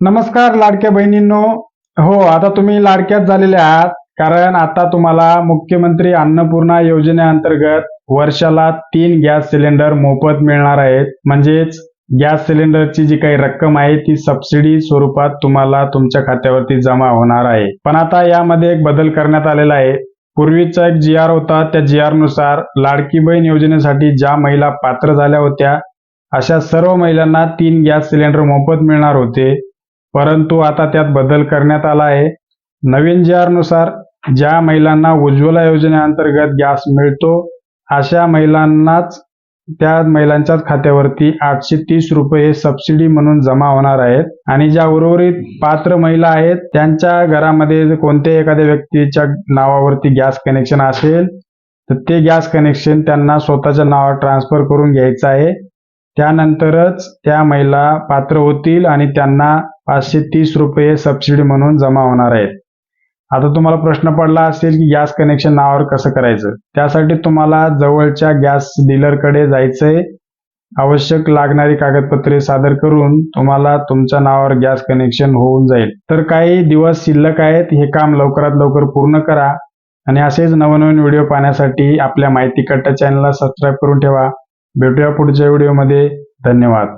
नमस्कार लाडक्या बहिणींनो. हो आता तुम्ही लाडक्याच झालेले आहात. कारण आता तुम्हाला मुख्यमंत्री अन्नपूर्णा योजनेअंतर्गत वर्षाला तीन गॅस सिलेंडर मोफत मिळणार आहेत. म्हणजेच गॅस सिलेंडरची जी काही रक्कम आहे ती सबसिडी स्वरूपात तुम्हाला तुमच्या खात्यावरती जमा होणार आहे. पण आता यामध्ये एक बदल करण्यात आलेला आहे. पूर्वीचा एक जी आर होता. त्या जी आरनुसार लाडकी बहीण योजनेसाठी ज्या महिला पात्र झाल्या होत्या अशा सर्व महिलांना तीन गॅस सिलेंडर मोफत मिळणार होते. परंतु आता त्यात बदल करण्यात आला आहे. नवीन जी नुसार ज्या महिलांना उज्ज्वला योजनेअंतर्गत गॅस मिळतो अशा महिलांनाच त्या महिलांच्याच खात्यावरती आठशे तीस रुपये सबसिडी म्हणून जमा होणार आहेत. आणि ज्या उर्वरित पात्र महिला आहेत त्यांच्या घरामध्ये कोणत्याही एखाद्या व्यक्तीच्या नावावरती गॅस कनेक्शन असेल तर ते गॅस कनेक्शन त्यांना स्वतःच्या नावावर ट्रान्सफर करून घ्यायचं आहे. त्यानंतरच त्या महिला पात्र होतील आणि त्यांना पाचशे तीस रुपये सबसिडी म्हणून जमा होणार आहेत. आता तुम्हाला प्रश्न पडला असेल की गॅस कनेक्शन नावावर कसं करायचं? त्यासाठी तुम्हाला जवळच्या गॅस डीलरकडे जायचंय. आवश्यक लागणारी कागदपत्रे सादर करून तुम्हाला तुमच्या नावावर गॅस कनेक्शन होऊन जाईल. तर काही दिवस शिल्लक आहेत हे काम लवकरात लवकर पूर्ण करा. आणि असेच नवनवीन व्हिडिओ पाहण्यासाठी आपल्या माहिती कट्टा चॅनलला सबस्क्राईब करून ठेवा. भेटूया पुढच्या व्हिडिओमध्ये धन्यवाद.